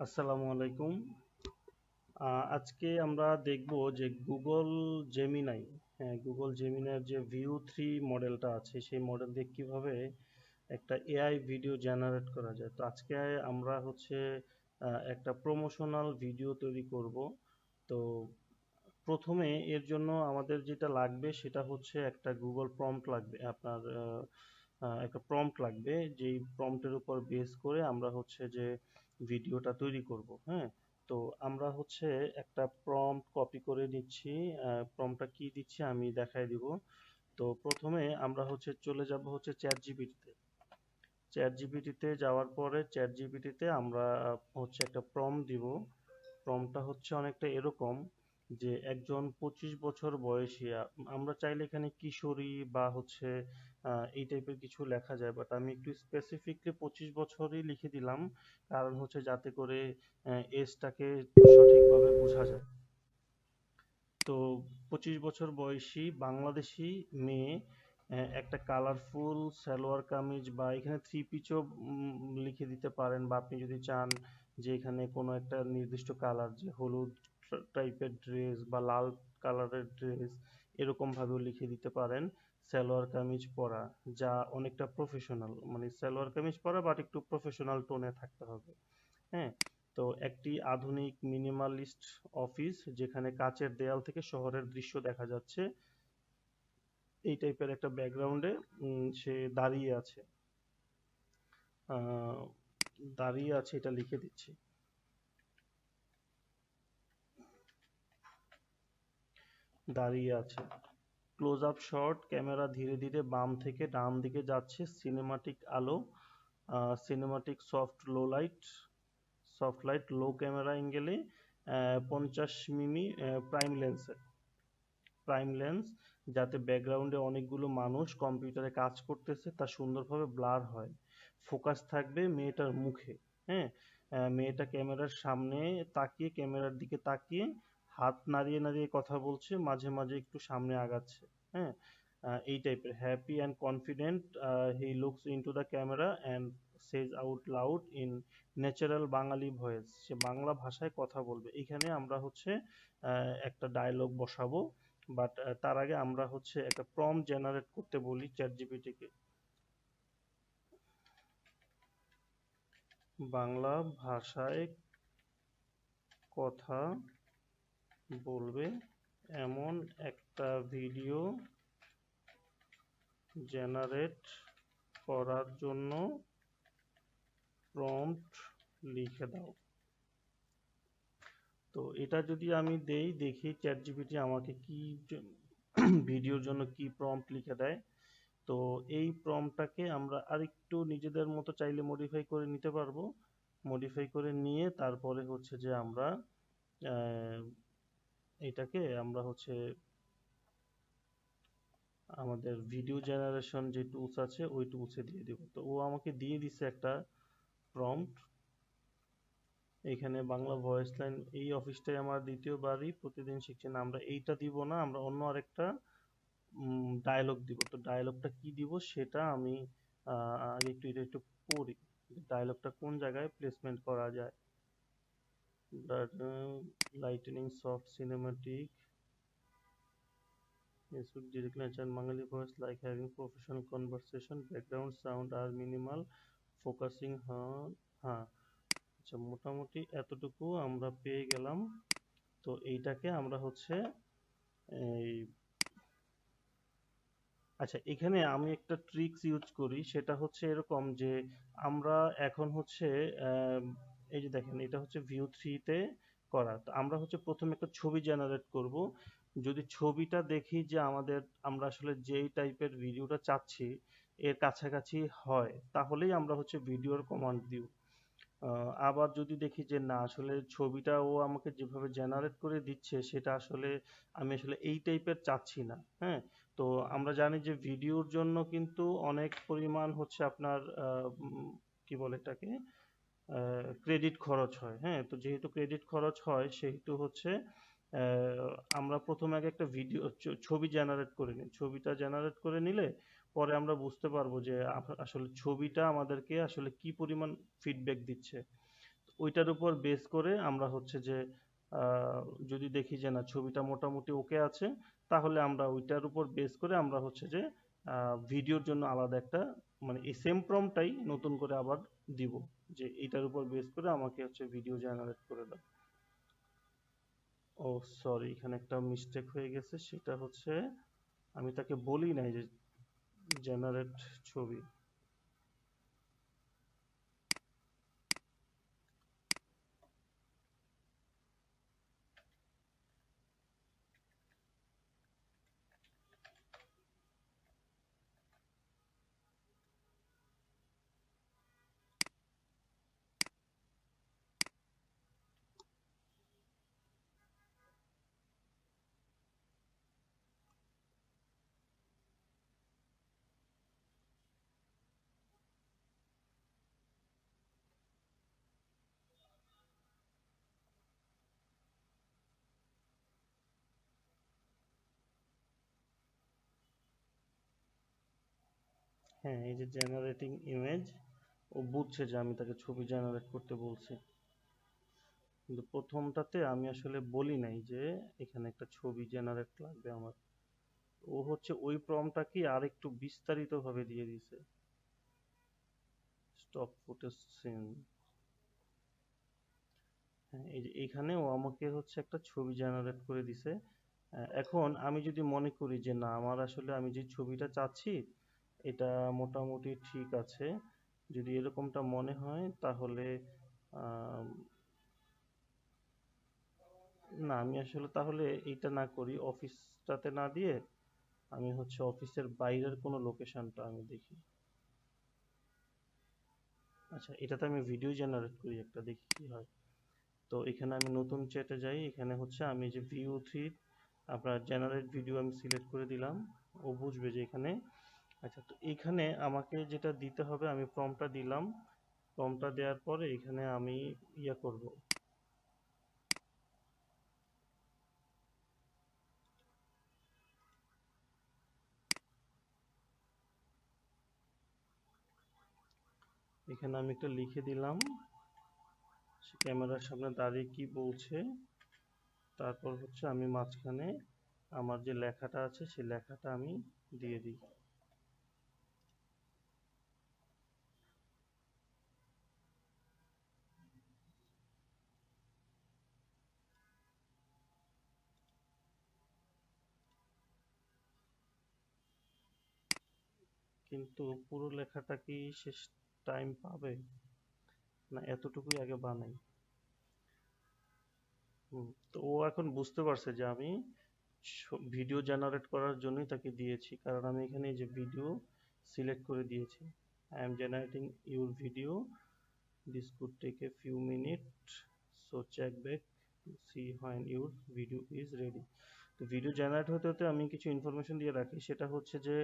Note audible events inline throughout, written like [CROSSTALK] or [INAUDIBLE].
আসসালামু আলাইকুম। আজকে আমরা দেখব যে গুগল জেমিনাই হ্যাঁ গুগল জেমিনাইয়ের যে ভিউ থ্রি মডেলটা আছে, সেই মডেল দিয়ে কীভাবে একটা এআই ভিডিও জেনারেট করা যায়। তো আজকে আমরা হচ্ছে একটা প্রমোশনাল ভিডিও তৈরি করব। তো প্রথমে এর জন্য আমাদের যেটা লাগবে, সেটা হচ্ছে একটা গুগল প্রম্পট লাগবে, আপনার একটা প্রম্পট লাগবে, যেই প্রম্পটের উপর বেস করে আমরা হচ্ছে যে ভিডিওটা তৈরি করব হ্যাঁ? তো আমরা হচ্ছে একটা প্রম্পট কপি করে নিচ্ছি। প্রম্পটটা কি দিচ্ছি আমি দেখাই দিব। তো প্রথমে আমরা হচ্ছে চলে যাব হচ্ছে চ্যাট জিপিটিতে যাওয়ার পরে চ্যাট আমরা হচ্ছে একটা প্রম্পট দিব। প্রম্পটটা হচ্ছে অনেকটা এরকম যে একজন পঁচিশ বছর বয়সী আমরা চাইলে এখানে কিশোরী বা হচ্ছে এই টাইপের কিছু লেখা যায়। বাট আমি একটু স্পেসিফিকলি পঁচিশ বছরই লিখে দিলাম। কারণ হচ্ছে যাতে করে এজটাকে সঠিকভাবে বোঝা যায়। তো পঁচিশ বছর বয়সী বাংলাদেশি মেয়ে একটা কালারফুল সালোয়ার কামিজ বা এখানে থ্রি পিচও লিখে দিতে পারেন। বা আপনি যদি চান যে এখানে কোনো একটা নির্দিষ্ট কালার যে হলুদ টাইপের ড্রেস বা লাল কালারের ড্রেস এরকম ভাবেও লিখে দিতে পারেন। সালোয়ার কামিজ পরা, যা অনেকটা প্রফেশনাল মানে সালোয়ার কামিজ পরা বাট একটু প্রফেশনাল টোনে থাকতে হবে। হ্যাঁ? তো একটি আধুনিক মিনিমালিস্ট অফিস যেখানে কাচের দেয়াল থেকে শহরের দৃশ্য দেখা যাচ্ছে। এই টাইপের একটা ব্যাকগ্রাউন্ডে সে দাঁড়িয়ে আছে। দাঁড়িয়ে আছে, এটা লিখে দিচ্ছি। দাঁড়িয়ে আছে। ক্লোজ আপ শট ক্যামেরা ধীরে ধীরে বাম থেকে ডান দিকে যাচ্ছে সিনেমাটিক আলো cinematic soft low light soft light low camera অ্যাঙ্গেলে পঞ্চাশ মিমি প্রাইম লেন্সে প্রাইম লেন্স যাতে ব্যাকগ্রাউন্ডে অনেকগুলো মানুষ কম্পিউটারে কাজ করতেছে, তা সুন্দরভাবে ব্লার হয়। ফোকাস থাকবে মেয়েটার মুখে হ্যাঁ? মেয়েটা ক্যামেরার সামনে তাকিয়ে ক্যামেরার দিকে তাকিয়ে, হাত নাড়িয়ে নাড়িয়ে কথা বলছে, মাঝে মাঝে একটু সামনে আগাচ্ছে। হ্যাঁ? এই টাইপের happy and confident he looks into the camera and says out loud in natural Bangali voice সে বাংলা ভাষায় কথা বলবে। এখানে আমরা হচ্ছে একটা ডায়লগ বসাবো। বাট তার আগে আমরা হচ্ছে একটা প্রম্পট জেনারেট করতে বলি চ্যাট জিপিটিকে বাংলা ভাষায় কথা বলবে। এমন একটা ভিডিও জেনারেট করার জন্য প্রম্পট লিখে দাও। তো এটা যদি আমি দেই, দেখি চ্যাট জিপিটি আমাকে কি ভিডিওর [CLEARS THROAT] জন্য কি প্রম্পট লিখে দেয়। তো এই প্রম্পটটাকে আমরা আরেকটু নিজেদের মতো চাইলে মডিফাই করে নিতে পারব। মডিফাই করে নিয়ে তারপরে হচ্ছে যে আমরা এটাকে আমরা হচ্ছে আমাদের ভিডিও জেনারেশন যে টুলস আছে, ওই টুলসে দিয়ে দেব। তো ও আমাকে দিয়ে দিছে একটা প্রম্পট এখানে বাংলা ভয়েস লাইন এই অফিসটাই আমার দ্বিতীয় বাড়ি প্রতিদিন শিখছি না, আমরা এইটা দিব না, আমরা অন্য আরেকটা ডায়লগ দিব। তো ডায়লগটা কি দিব সেটা আমি আগে একটু, এটা একটু পড়ি। ডায়লগটা কোন জায়গায় প্লেসমেন্ট করা যায়? Lightening soft cinematic direct and Bengali voice like having professional conversation, background sound are minimal, focusing on হ্যাঁ আচ্ছা মোটামুটি এতটুকু আমরা পেয়ে গেলাম তো এইটাকে আমরা হচ্ছে এই আচ্ছা এখানে আমি একটা ট্রিক্স ইউজ করি সেটা হচ্ছে এরকম যে আমরা এখন হচ্ছে এই যে দেখেন, এটা হচ্ছে ভিউ থ্রিতে করা। তো আমরা হচ্ছে প্রথমে একটা ছবি জেনারেট করব। যদি ছবিটা দেখি যে আমাদের, আমরা আসলে যেই টাইপের ভিডিওটা চাচ্ছি, এর কাছাকাছি হয়, তাহলেই আমরা হচ্ছে ভিডিওর কমান্ড দিব আবার যদি দেখি যে না, আসলে ছবিটা ও আমাকে যেভাবে জেনারেট করে দিচ্ছে, সেটা আসলে আমি আসলে এই টাইপের চাচ্ছি না হ্যাঁ? তো আমরা জানি যে ভিডিওর জন্য কিন্তু অনেক পরিমাণ হচ্ছে আপনার কি বলে এটাকে? ক্রেডিট খরচ হয়। হ্যাঁ তো যেহেতু ক্রেডিট খরচ হয়, সেহেতু হচ্ছে আমরা প্রথমে আগে একটা ভিডিও ছবি জেনারেট করে নিই। ছবিটা জেনারেট করে নিলে পরে আমরা বুঝতে পারব যে আসলে ছবিটা আমাদেরকে আসলে কি পরিমাণ ফিডব্যাক দিচ্ছে। ওইটার উপর বেস করে আমরা হচ্ছে যে যদি দেখি যে না, ছবিটা মোটামুটি ওকে আছে, তাহলে আমরা ওইটার উপর বেস করে আমরা হচ্ছে যে ভিডিওর জন্য আলাদা একটা মানে এই সেম প্রম্পটাই নতুন করে আবার দিব। যে এটার উপর বেস করে আমাকে হচ্ছে ভিডিও জেনারেট করে দাও। ও সরি এখানে একটা মিস্টেক হয়ে গেছে, সেটা হচ্ছে আমি তাকে বলি নাই যে জেনারেট ছবি। হ্যাঁ এই যে জেনারেটিং ইমেজ ও বুঝছে যে আমি তাকে ছবি জেনারেট করতে বলছি। কিন্তু প্রথমটাতে আমি আসলে বলি নাই যে এখানে একটা ছবি জেনারেট লাগবে আমার। ও হচ্ছে ওই প্রম্পটটাকে আর একটু বিস্তারিত ভাবে দিয়ে দিছে স্টপ ফুটেজ সিন এই যে এখানে ও আমাকে হচ্ছে একটা ছবি জেনারেট করে দিছে। এখন আমি যদি মনে করি যে না, আমার আসলে আমি যে ছবিটা চাচ্ছি এটা মোটামুটি ঠিক আছে। যদি এরকমটা মনে হয়, তাহলে না, আমি আসলে তাহলে এইটা না করি। অফিসটাতে না দিয়ে আমি হচ্ছে অফিসের বাইরের কোনো লোকেশনটা আমি দেখি। আচ্ছা এটাতে আমি ভিডিও জেনারেট করি একটা, দেখি কি হয়। তো এখানে আমি নতুন চ্যাটে যাই, এখানে হচ্ছে আমি যে ভিউ থ্রি আপনার জেনারেট ভিডিও আমি সিলেক্ট করে দিলাম। ও বুঝবে যে এখানে আচ্ছা তো এখানে আমাকে যেটা দিতে হবে, আমি প্রম্পটটা দিলাম। প্রম্পটটা দেওয়ার পরে এখানে আমি ইয়া করব। এখানে আমি একটা লিখে দিলাম। ক্যামেরার সামনে দাঁড়িয়ে কি বলছে, তারপর হচ্ছে আমি মাঝখানে আমার যে লেখাটা আছে সেই লেখাটা আমি দিয়ে দিই। কিন্তু পুরো লেখাটা কি শেষ টাইম পাবে? না, এতটুকুই আগে বানাই। তো ও এখন বুঝতে পারছে যে আমি ভিডিও জেনারেট করার জন্যই তাকে দিয়েছি। কারণ আমি এখানে যে ভিডিও সিলেক্ট করে দিয়েছি। I am generating your video this could take a few minutes so check back see when your video is ready তো ভিডিও জেনারেট হতে হতে আমি কিছু ইনফরমেশন দিয়ে রাখি। সেটা হচ্ছে যে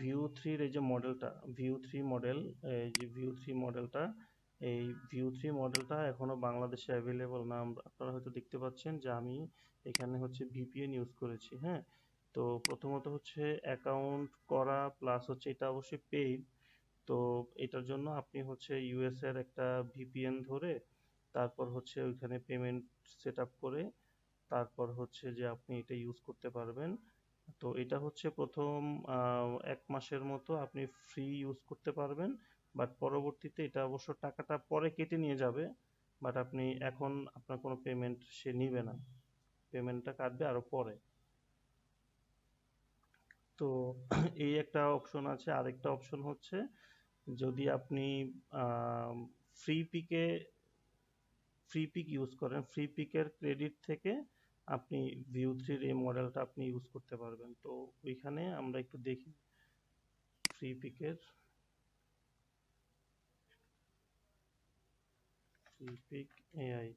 ভিউ থ্রির এই যে মডেলটা ভিউ থ্রি মডেল এই যে ভিউ থ্রি মডেলটা এই ভিউ থ্রি মডেলটা এখনও বাংলাদেশে অ্যাভেলেবল না। আপনারা হয়তো দেখতে পাচ্ছেন যে আমি এখানে হচ্ছে ভিপিএন ইউজ করেছি হ্যাঁ? তো প্রথমত হচ্ছে অ্যাকাউন্ট করা প্লাস হচ্ছে এটা অবশ্যই পেইড তো এটার জন্য আপনি হচ্ছে ইউএস এর একটা ভিপিএন ধরে, তারপর হচ্ছে ওইখানে পেমেন্ট সেট আপ করে তারপর হচ্ছে যে আপনি এটা ইউজ করতে পারবেন। তো এটা হচ্ছে প্রথম এক মাসের মতো আপনি ফ্রি ইউজ করতে পারবেন। বাট পরবর্তীতে এটা অবশ্য টাকাটা পরে কেটে নিয়ে যাবে। বাট আপনি এখন আপনার কোনো পেমেন্ট সে নিবে না। পেমেন্টটা কাটবে আরও পরে। তো [CLEARS THROAT] এই একটা অপশন আছে। আরেকটা অপশন হচ্ছে যদি আপনি ফ্রি পিকে ফ্রি পিক ইউজ করেন। ফ্রি পিকের ক্রেডিট থেকে আপনি ভিউ থ্রির এই মডেলটা আপনি ইউজ করতে পারবেন। তো ওইখানে আমরা একটু দেখি। ফ্রি পিকের Freepik AI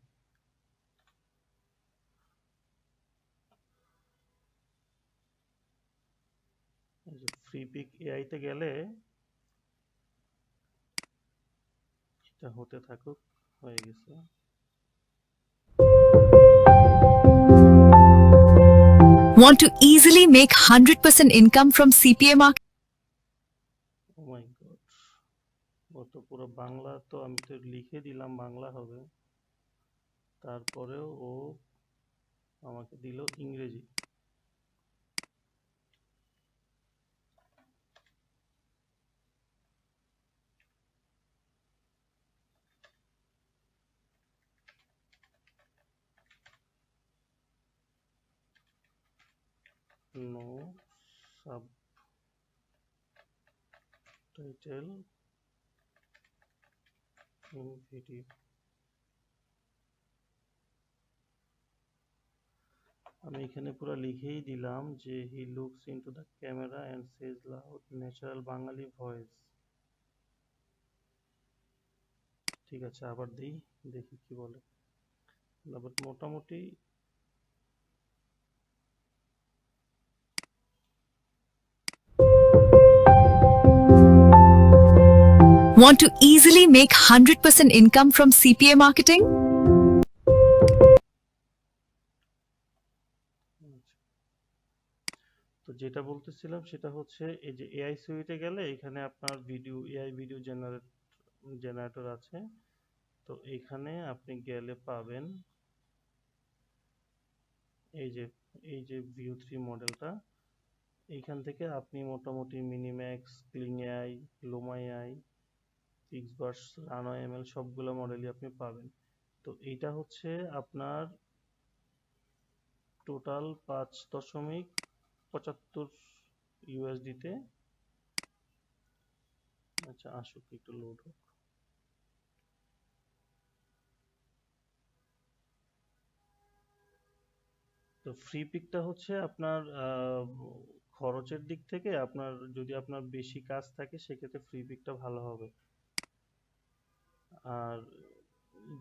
Freepik গেলে এটা হতে থাকুক, হয়ে গেছে। Want to easily make 100% income from CPA market? Oh my god. তো পুরো বাংলা তো আমি তো লিখে দিলাম বাংলা হবে তারপরেও ও আমাকে দিল ইংরেজি subtitle in আমি এখানে পুরো লিখেই দিলাম যে he looks into the camera and says loud natural Bangali voice ঠিক আছে, আবার দিই, দেখি কি বলে। মোটামুটি Want to easily make 100% income from CPA marketing? তো যেটা বলতেছিলাম সেটা হচ্ছে এই যে এআই সুইটে গেলে এখানে আপনার video AI video generate generator আছে তো এখানে আপনি গেলে পাবেন এই যে এই যে ভিউ থ্রি মডেলটা এইখান থেকে আপনি মোটামুটি MiniMax Kling AI Luma AI PixVerse Runway ML সবগুলো মডেলই আপনি পাবেন। তো এইটা হচ্ছে আপনার টোটাল পাঁচ দশমিক পঁচাত্তর ইউএসডিতে আচ্ছা আসুক, একটু লোড হোক। তো ফ্রি পিকটা হচ্ছে আপনার খরচের দিক থেকে আপনার, যদি আপনার বেশি কাজ থাকে, সেক্ষেত্রে ফ্রি পিকটা ভালো হবে। আর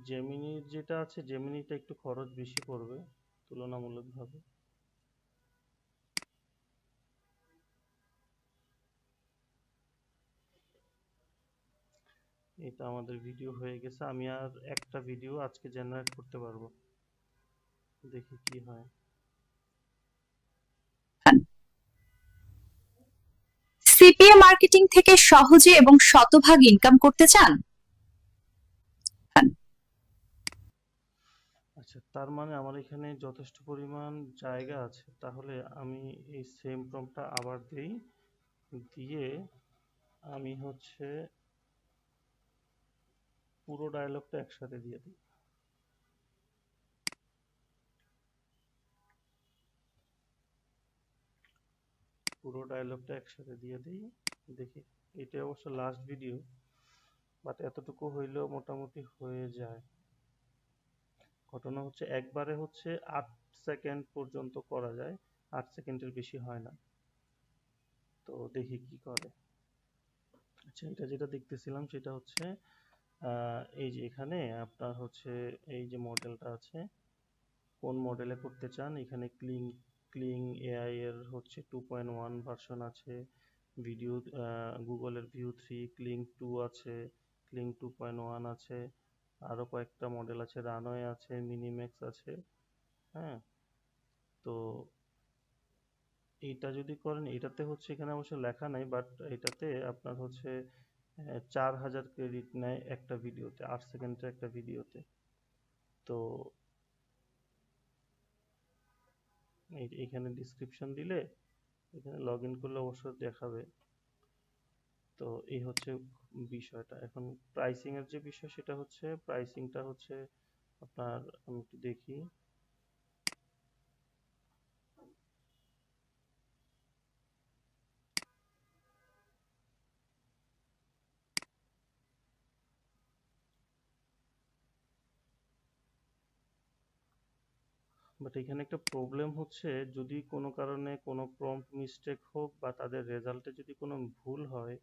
জেমিনির যেটা আছে জেমিনিটা একটু খরচ বেশি পড়বে, তুলনামূলকভাবে। এটা আমাদের ভিডিও হয়ে গেছে। আমি আর একটা ভিডিও আজকে জেনারেট করতে পারব। দেখি কি হয়। সিপিএ মার্কেটিং থেকে সহজে এবং শতভাগ ইনকাম করতে চান? আচ্ছা তার মানে আমার এখানে যথেষ্ট পরিমাণ জায়গা আছে। তাহলে আমি এই সেম প্রম্পটটা আবার দেই। দিয়ে আমি হচ্ছে পুরো ডায়লগটা একসাথে দিয়ে দিই। পুরো ডায়লগটা একসাথে দিয়ে দিই। দেখি এটা অবশ্য লাস্ট ভিডিও বাট এতটুকু হইলেও মোটামুটি হয়ে যায়। ঘটনা হচ্ছে একবারে হচ্ছে আট সেকেন্ড পর্যন্ত করা যায়, আট সেকেন্ডের বেশি হয় না। তো দেখি কি করে। আচ্ছা এটা যেটা দেখতেছিলাম সেটা হচ্ছে এই যে এখানে আপনার হচ্ছে এই যে মডেলটা আছে, কোন মডেলে করতে চান? এখানে ক্লিং ক্লিং এআই এর হচ্ছে টু পয়েন্ট ওয়ান ভার্সন আছে ভিডিও গুগলের ভিউ থ্রি ক্লিং টু আছে ক্লিং টু পয়েন্ট ওয়ান আছে। আরও কয়েকটা মডেল আছে রানওয়ে আছে মিনিম্যাক্স আছে হ্যাঁ? তো এইটা যদি করেন এটাতে হচ্ছে এখানে অবশ্য লেখা নাই বাট এটাতে আপনার হচ্ছে চার হাজার ক্রেডিট নেয় একটা ভিডিওতে, আট সেকেন্ডের একটা ভিডিওতে। তো এখানে ডিসক্রিপশন দিলে, এখানে লগ ইন করলে অবশ্য দেখাবে। তো এই হচ্ছে বিষয়টা। এখন প্রাইসিং এর যে বিষয় সেটা হচ্ছে প্রাইসিংটা হচ্ছে আপনার আমি একটু দেখি। বাট এখানে একটা প্রবলেম হচ্ছে, যদি কোনো কারণে কোনো প্রম্পট মিস্টেক হোক বা তাদের রেজাল্টে যদি কোনো ভুল হয়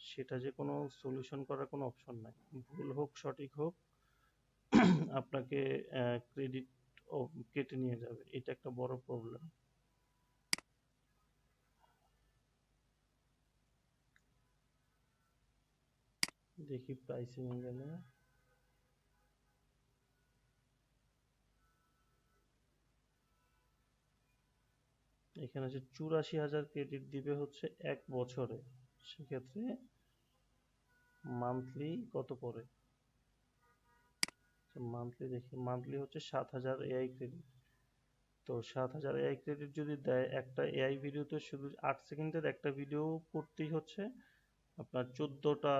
সেটা যে কোনো সলিউশন করার কোনো অপশন নাই। ভুল হোক, সঠিক হোক, [CLEARS THROAT] আপনাকে ক্রেডিট কেটে নিয়ে যাবে। এটা একটা বড় প্রবলেম দেখি প্রাইসিং গেলে এখানে হচ্ছে চুরাশি হাজার ক্রেডিট দিবে হচ্ছে এক বছরে। সেক্ষেত্রে মান্থলি কত পড়ে? মান্থলি দেখি মান্থলি হচ্ছে সাত হাজার এআই ক্রেডিট তো সাত হাজার এআই ক্রেডিট যদি দেয়, একটা এআই ভিডিওতে শুধু আট সেকেন্ডের একটা ভিডিও করতেই হচ্ছে, আপনার চোদ্দোটা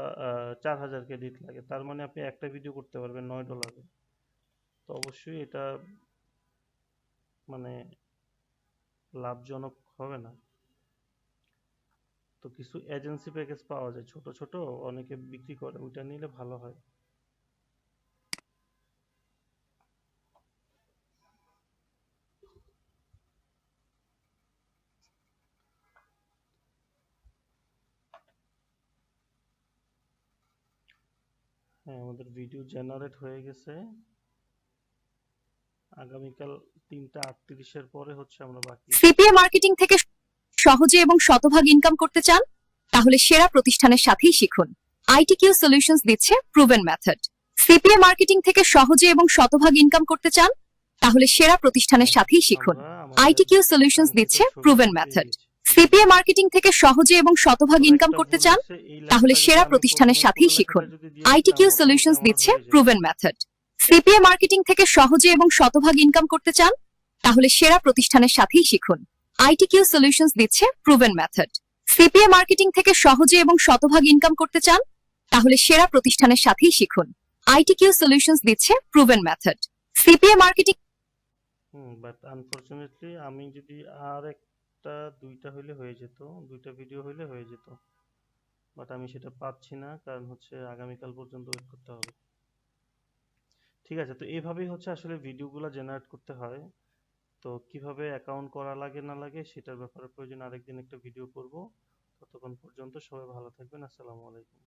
চার হাজার ক্রেডিট লাগে। তার মানে আপনি একটা ভিডিও করতে পারবেন নয় ডলারে তো অবশ্যই এটা মানে লাভজনক হবে না। তো কিছু এজেন্সি প্যাকেজ পাওয়া যায়, ছোট ছোট, অনেকে বিক্রি করে, ওইটা নিলে ভালো হয়। হ্যাঁ আমাদের ভিডিও জেনারেট হয়ে গেছে। আগামীকাল তিনটা আটত্রিশের পরে হচ্ছে আমরা বাকি সিপিএ মার্কেটিং থেকে সহজে এবং শতভাগ ইনকাম করতে চান, তাহলে সেরা প্রতিষ্ঠানের সাথেই শিখুন। আইটিকিউ সলিউশনস দিচ্ছে প্রুভেন মেথড সিপিএ মার্কেটিং থেকে সহজে এবং শতভাগ ইনকাম করতে চান, তাহলে সেরা প্রতিষ্ঠানের সাথেই শিখুন। আইটিকিউ সলিউশনস দিচ্ছে প্রুভেন মেথড সিপিএ মার্কেটিং থেকে সহজে এবং শতভাগ ইনকাম করতে চান, তাহলে সেরা প্রতিষ্ঠানের সাথেই শিখুন। আইটিকিউ সলিউশনস দিচ্ছে প্রুভেন মেথড সিপিএ মার্কেটিং থেকে সহজে এবং শতভাগ ইনকাম করতে চান, তাহলে সেরা প্রতিষ্ঠানের সাথেই শিখুন। আইটিকিউ সলিউশনস দিচ্ছে প্রুভেন মেথড। সিপিএ মার্কেটিং থেকে সহজে এবং শতভাগ ইনকাম করতে চান? তাহলে সেরা প্রতিষ্ঠানের সাথেই শিখুন। আইটিকিউ সলিউশনস দিচ্ছে proven method. CPA marketing but unfortunately আমি যদি আর একটা দুইটা হইলে হয়ে যেত, দুইটা ভিডিও হইলে হয়ে যেত। বাট আমি সেটা পাচ্ছি না, কারণ হচ্ছে আগামীকাল পর্যন্ত ওয়েট করতে হবে। ঠিক আছে, তো এইভাবেই হচ্ছে আসলে ভিডিওগুলো জেনারেট করতে হয়। তো কীভাবে অ্যাকাউন্ট করা লাগে না লাগে সেটার ব্যাপারে প্রয়োজন আরেকদিন একটা ভিডিও করব। ততক্ষণ পর্যন্ত সবাই ভালো থাকবেন। আসসালামু আলাইকুম।